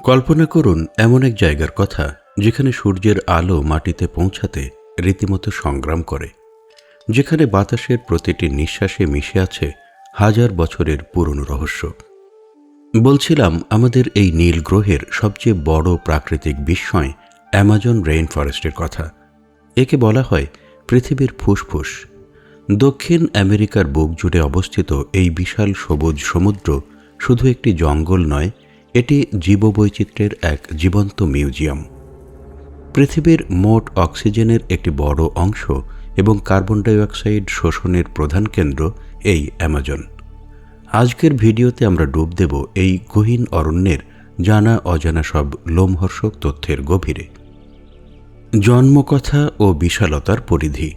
কল্পনা করুন, এমন এক জায়গার কথা যেখানে সূর্যের আলো মাটিতে পৌঁছাতে রীতিমতো সংগ্রাম করে, যেখানে বাতাসের প্রতিটি নিঃশ্বাসে মিশে আছে হাজার বছরের পুরনো রহস্য। বলছিলাম, আমাদের এই নীল গ্রহের সবচেয়ে বড় প্রাকৃতিক বিস্ময় অ্যামাজন রেইন ফরেস্টের কথা। একে বলা হয় পৃথিবীর ফুসফুস। দক্ষিণ আমেরিকার বুক জুড়ে অবস্থিত এই বিশাল সবুজ সমুদ্র শুধু একটি জঙ্গল নয় এটি জীববৈচিত্র্যের এক জীবন্ত মিউজিয়াম। পৃথিবীর মোট অক্সিজেনের একটি বড় অংশ এবং কার্বন ডাইঅক্সাইড শোষণের প্রধান কেন্দ্র এই অ্যামাজন। আজকের ভিডিওতে আমরা ডুব দেব এই গহীন অরণ্যের জানা অজানা সব লোমহর্ষক তথ্যের গভীরে। জন্মকথা ও বিশালতার পরিধি।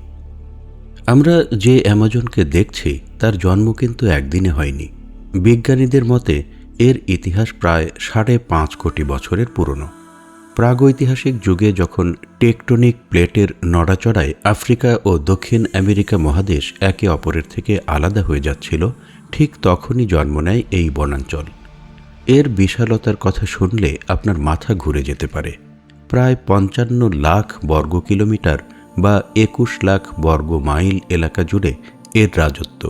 আমরা যে অ্যামাজনকে দেখছি, তার জন্ম কিন্তু একদিনে হয়নি। বিজ্ঞানীদের মতে এর ইতিহাস প্রায় সাড়ে পাঁচ কোটি বছরের পুরনো। প্রাগৈতিহাসিক যুগে যখন টেকটনিক প্লেটের নড়াচড়ায় আফ্রিকা ও দক্ষিণ আমেরিকা মহাদেশ একে অপরের থেকে আলাদা হয়ে যাচ্ছিল, ঠিক তখনই জন্ম নেয় এই বনাঞ্চল। এর বিশালতার কথা শুনলে আপনার মাথা ঘুরে যেতে পারে। প্রায় পঞ্চান্ন লাখ বর্গ কিলোমিটার বা একুশ লাখ বর্গ মাইল এলাকা জুড়ে এর রাজত্ব।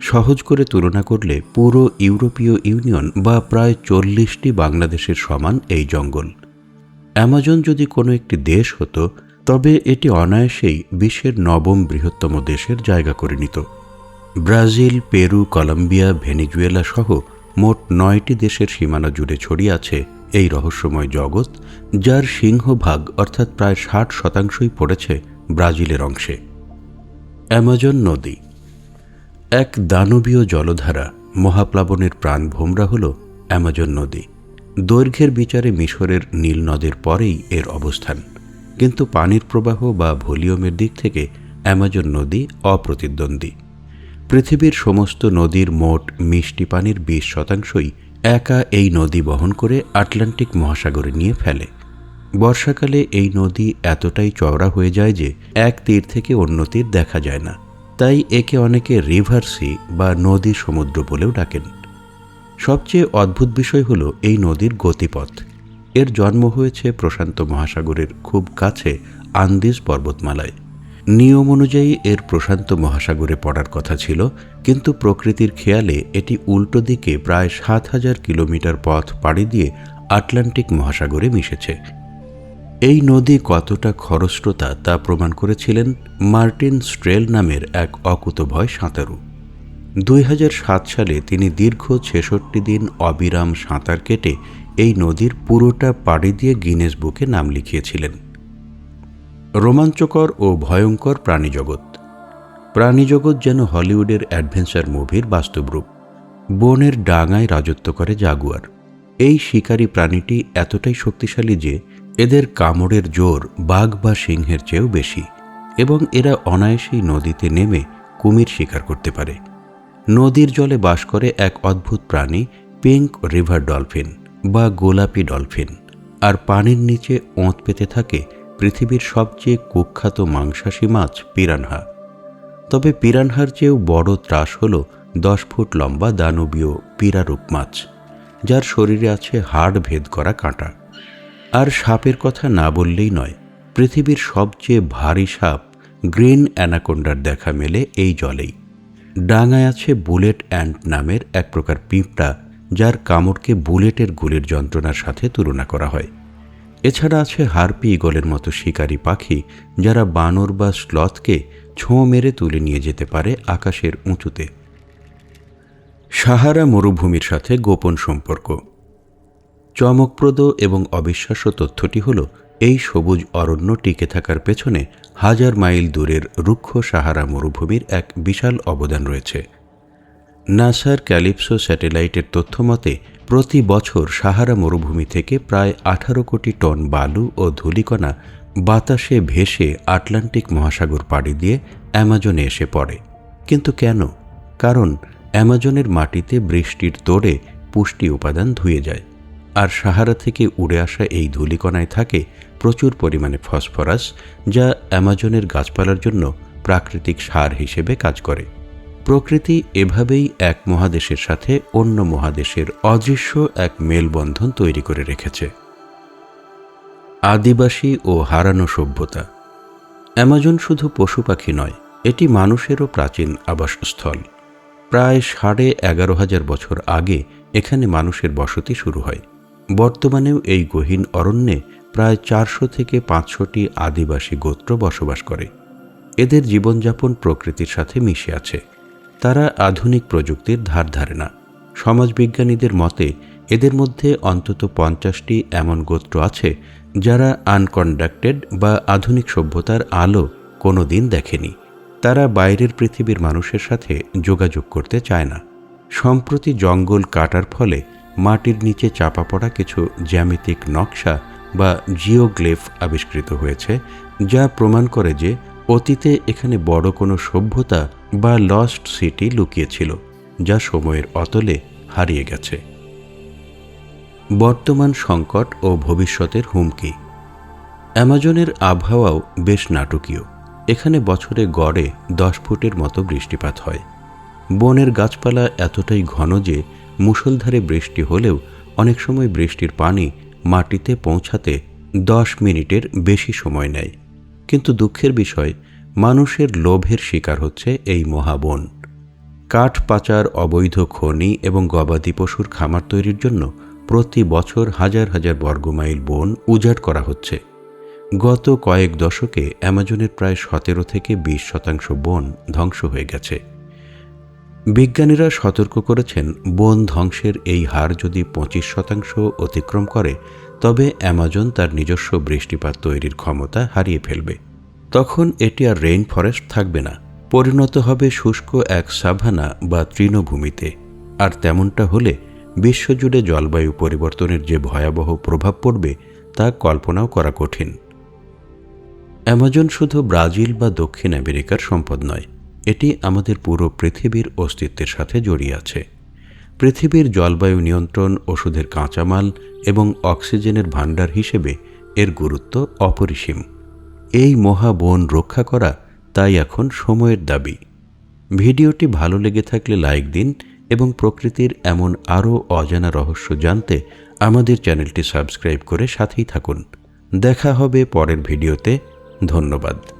সহজ করে তুলনা করলে পুরো ইউরোপীয় ইউনিয়ন বা প্রায় চল্লিশটি বাংলাদেশের সমান এই জঙ্গল। অ্যামাজন যদি কোনো একটি দেশ হতো, তবে এটি অনায়াসেই বিশ্বের নবম বৃহত্তম দেশের জায়গা করে নিত। ব্রাজিল, পেরু, কলম্বিয়া, ভেনিজুয়েলা সহ মোট নয়টি দেশের সীমানা জুড়ে ছড়িয়ে আছে এই রহস্যময় জগৎ, যার সিংহভাগ অর্থাৎ প্রায় ষাট শতাংশই পড়েছে ব্রাজিলের অংশে। অ্যামাজন নদী এক দানবীয় জলধারা মহাপ্লাবনের প্রাণভোমরা হল অ্যামাজন নদী। দৈর্ঘ্যের বিচারে মিশরের নীল নদের পরেই এর অবস্থান। কিন্তু পানির প্রবাহ বা ভলিউমের দিক থেকে অ্যামাজন নদী অপ্রতিদ্বন্দ্বী। পৃথিবীর সমস্ত নদীর মোট মিষ্টি পানির বিশ শতাংশই একা এই নদী বহন করে আটলান্টিক মহাসাগরে নিয়ে ফেলে। বর্ষাকালে এই নদী এতটাই চওড়া হয়ে যায় যে এক তীর থেকে অন্য তীর দেখা যায় না। তাই একে অনেকে রিভার্সি বা নদী সমুদ্র বলেও ডাকেন। সবচেয়ে অদ্ভুত বিষয় হল এই নদীর গতিপথ। এর জন্ম হয়েছে প্রশান্ত মহাসাগরের খুব কাছে আন্দিজ পর্বতমালায়। নিয়ম অনুযায়ী এর প্রশান্ত মহাসাগরে পড়ার কথা ছিল, কিন্তু প্রকৃতির খেয়ালে এটি উল্টো দিকে প্রায় সাত হাজার কিলোমিটার পথ পাড়ি দিয়ে আটলান্টিক মহাসাগরে মিশেছে। এই নদী কতটা খরস্রোতা তা প্রমাণ করেছিলেন মার্টিন স্ট্রেল নামের এক অকুতভয় সাঁতারু। দুই হাজার সাত সালে তিনি দীর্ঘ ছেষট্টি দিন অবিরাম সাঁতার কেটে এই নদীর পুরোটা পাড়ি দিয়ে গিনেস বুকে নাম লিখিয়েছিলেন। রোমাঞ্চকর ও ভয়ঙ্কর প্রাণীজগৎ। প্রাণীজগৎ যেন হলিউডের অ্যাডভেঞ্চার মুভির বাস্তব রূপ। বনের ডাঙায় রাজত্ব করে জাগুয়ার। এই শিকারী প্রাণীটি এতটাই শক্তিশালী যে এদের কামড়ের জোর বাঘ বা সিংহের চেয়েও বেশি এবং এরা অনায়াসেই নদীতে নেমে কুমির শিকার করতে পারে। নদীর জলে বাস করে এক অদ্ভুত প্রাণী পিঙ্ক রিভার ডলফিন বা গোলাপি ডলফিন আর পানির নিচে ওঁত পেতে থাকে পৃথিবীর সবচেয়ে কুখ্যাত মাংসাশী মাছ পিরানহা। তবে পিরানহার চেয়েও বড় ত্রাস হল দশ ফুট লম্বা দানবীয় পিরারূপ মাছ, যার শরীরে আছে হাড় ভেদ করা কাঁটা। আর সাপের কথা না বললেই নয়, পৃথিবীর সবচেয়ে ভারী সাপ গ্রিন অ্যানাকোন্ডার দেখা মেলে এই জলেই। ডাঙায় আছে বুলেট অ্যান্ট নামের এক প্রকার পিঁপড়া, যার কামড়কে বুলেটের গুলির যন্ত্রণার সাথে তুলনা করা হয়। এছাড়া আছে হারপি ইগলের মতো শিকারী পাখি, যারা বানর বা স্লথকে ছোঁ মেরে তুলে নিয়ে যেতে পারে আকাশের উঁচুতে। সাহারা মরুভূমির সাথে গোপন সম্পর্ক। চমকপ্রদ এবং অবিশ্বাস্য তথ্যটি হল, এই সবুজ অরণ্য টিকে থাকার পেছনে হাজার মাইল দূরের রুক্ষ সাহারা মরুভূমির এক বিশাল অবদান রয়েছে। নাসার ক্যালিপসো স্যাটেলাইটের তথ্য মতে প্রতি বছর সাহারা মরুভূমি থেকে প্রায় আঠারো কোটি টন বালু ও ধূলিকণা বাতাসে ভেসে আটলান্টিক মহাসাগর পাড়ি দিয়ে অ্যামাজনে এসে পড়ে। কিন্তু কেন? কারণ অ্যামাজনের মাটিতে বৃষ্টির তোড়ে পুষ্টি উপাদান ধুয়ে যায়। আর সাহারা থেকে উড়ে আসা এই ধূলিকণায় থাকে প্রচুর পরিমাণে ফসফরাস, যা অ্যামাজনের গাছপালার জন্য প্রাকৃতিক সার হিসেবে কাজ করে। প্রকৃতি এভাবেই এক মহাদেশের সাথে অন্য মহাদেশের অদৃশ্য এক মেলবন্ধন তৈরি করে রেখেছে। আদিবাসী ও হারানো সভ্যতা। অ্যামাজন শুধু পশু পাখি নয়, এটি মানুষেরও প্রাচীন আবাসস্থল। প্রায় সাড়ে এগারো হাজার বছর আগে এখানে মানুষের বসতি শুরু হয়। বর্তমানেও এই গহীন অরণ্যে প্রায় চারশো থেকে পাঁচশোটি আদিবাসী গোত্র বসবাস করে। এদের জীবনযাপন প্রকৃতির সাথে মিশে আছে। তারা আধুনিক প্রযুক্তির ধার ধারে না। সমাজবিজ্ঞানীদের মতে, এদের মধ্যে অন্তত পঞ্চাশটি এমন গোত্র আছে যারা আনকন্ডাক্টেড বা আধুনিক সভ্যতার আলো কোনো দিন দেখেনি। তারা বাইরের পৃথিবীর মানুষের সাথে যোগাযোগ করতে চায় না। সম্প্রতি জঙ্গল কাটার ফলে মাটির নিচে চাপা পড়া কিছু জ্যামিতিক নকশা বা জিওগ্লেফ আবিষ্কৃত হয়েছে, যা প্রমাণ করে যে অতীতে এখানে বড় কোনো সভ্যতা বা লস্ট সিটি লুকিয়েছিল, যা সময়ের অতলে হারিয়ে গেছে। বর্তমান সংকট ও ভবিষ্যতের হুমকি। অ্যামাজনের আবহাওয়াও বেশ নাটকীয়। এখানে বছরে গড়ে দশ ফুটের মতো বৃষ্টিপাত হয়। বনের গাছপালা এতটাই ঘন যে মুষলধারে বৃষ্টি হলেও অনেক সময় বৃষ্টির পানি মাটিতে পৌঁছাতে দশ মিনিটের বেশি সময় নেয়। কিন্তু দুঃখের বিষয়, মানুষের লোভের শিকার হচ্ছে এই মহাবন। কাঠ পাচার, অবৈধ খনি এবং গবাদি পশুর খামার তৈরির জন্য প্রতি বছর হাজার হাজার বর্গমাইল বন উজাড় করা হচ্ছে। গত কয়েক দশকে অ্যামাজনের প্রায় সতেরো থেকে বিশ শতাংশ বন ধ্বংস হয়ে গেছে। বিজ্ঞানীরা সতর্ক করেছেন, বন ধ্বংসের এই হার যদি পঁচিশ শতাংশ অতিক্রম করে, তবে অ্যামাজন তার নিজস্ব বৃষ্টিপাত তৈরির ক্ষমতা হারিয়ে ফেলবে। তখন এটি আর রেইন ফরেস্ট থাকবে না। পরিণত হবে শুষ্ক এক সাভানা বা তৃণভূমিতে। আর তেমনটা হলে বিশ্বজুড়ে জলবায়ু পরিবর্তনের যে ভয়াবহ প্রভাব পড়বে, তা কল্পনাও করা কঠিন। অ্যামাজন শুধু ব্রাজিল বা দক্ষিণ আমেরিকার সম্পদ নয় এটি আমাদের পুরো পৃথিবীর অস্তিত্বের সাথে জড়িয়ে আছে। পৃথিবীর জলবায়ু নিয়ন্ত্রণ, ওষুধের কাঁচামাল এবং অক্সিজেনের ভাণ্ডার হিসেবে এর গুরুত্ব অপরিসীম। এই মহাবন রক্ষা করা তাই এখন সময়ের দাবি। ভিডিওটি ভালো লেগে থাকলে লাইক দিন এবং প্রকৃতির এমন আরও অজানা রহস্য জানতে আমাদের চ্যানেলটি সাবস্ক্রাইব করে সাথেই থাকুন। দেখা হবে পরের ভিডিওতে। ধন্যবাদ।